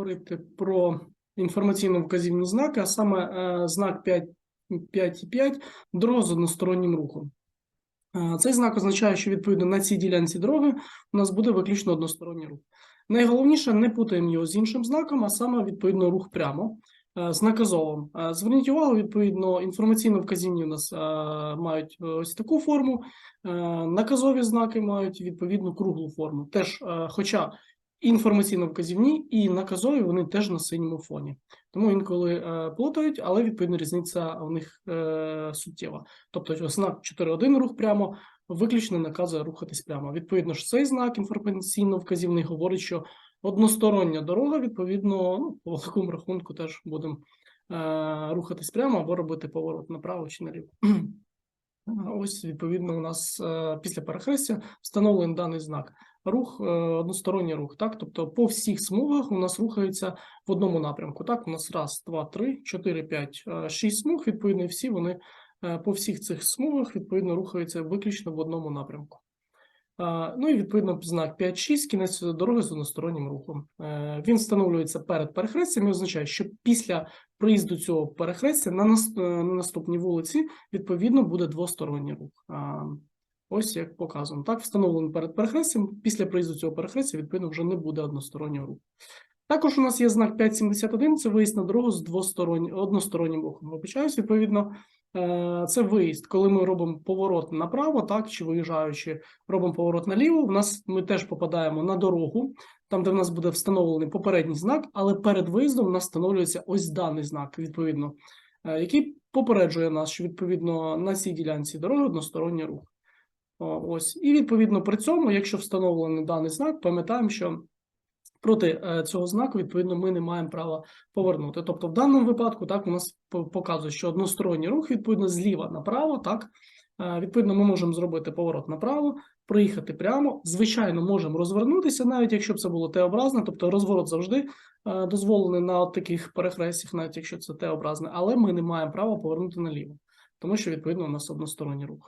говорити про інформаційно-вказівні знаки, а саме е, знак 5,5 дорога з одностороннім рухом. Е, Цей знак означає, що відповідно на цій ділянці дороги у нас буде виключно односторонній рух. Найголовніше не путаємо його з іншим знаком, а саме відповідно рух прямо е, з наказовим. Зверніть увагу, відповідно, інформаційно-вказівні у нас мають ось таку форму, наказові знаки мають відповідну круглу форму. Теж, хоча інформаційно-вказівні і наказові вони теж на синьому фоні. Тому інколи е, плутають, але відповідно різниця в них е, суттєва. Тобто знак 4.1 рух прямо виключно наказує рухатись прямо. Відповідно ж, цей знак інформаційно-вказівний говорить, що одностороння дорога, відповідно, ну, по великому рахунку теж будемо е, рухатись прямо або робити поворот направо чи наліво. Ось, відповідно, у нас е, після перехрестя встановлений даний знак. Рух, е, односторонній рух, так? Тобто по всіх смугах у нас рухається в одному напрямку. Так, у нас раз, два, три, чотири, п'ять, е, шість смуг, відповідно, всі вони по всіх цих смугах, відповідно, рухаються виключно в одному напрямку. Ну і відповідно знак 5-6, кінець дороги з одностороннім рухом. Е, Він встановлюється перед перехрестям і означає, що після проїзду цього перехрестя на, е, на наступній вулиці відповідно буде двосторонній рух. Ось як показано. Так, встановлено перед перехрестям. Після проїзду цього перехрестя, відповідно, вже не буде одностороннього руху. Також у нас є знак 571, це виїзд на дорогу з двостороннім одностороннім рухом. Вибачаюсь, відповідно, це виїзд, коли ми робимо поворот направо, так, чи виїжджаючи, робимо поворот наліво. У нас ми теж попадаємо на дорогу, там, де в нас буде встановлений попередній знак, але перед виїздом у нас встановлюється ось даний знак, відповідно, е, який попереджує нас, що відповідно на цій ділянці дороги односторонній рух. Ось і відповідно при цьому, якщо встановлений даний знак, пам'ятаємо, що проти е, цього знаку відповідно ми не маємо права повернути. Тобто, в даному випадку так у нас показує, що односторонній рух відповідно зліва направо, так Е, відповідно, ми можемо зробити поворот направо, проїхати прямо. Звичайно, можемо розвернутися, навіть якщо б це було Т-образне, тобто розворот завжди е, дозволений на таких перехрестях, навіть якщо це Т-образне, але ми не маємо права повернути наліво, тому що відповідно у нас односторонній рух.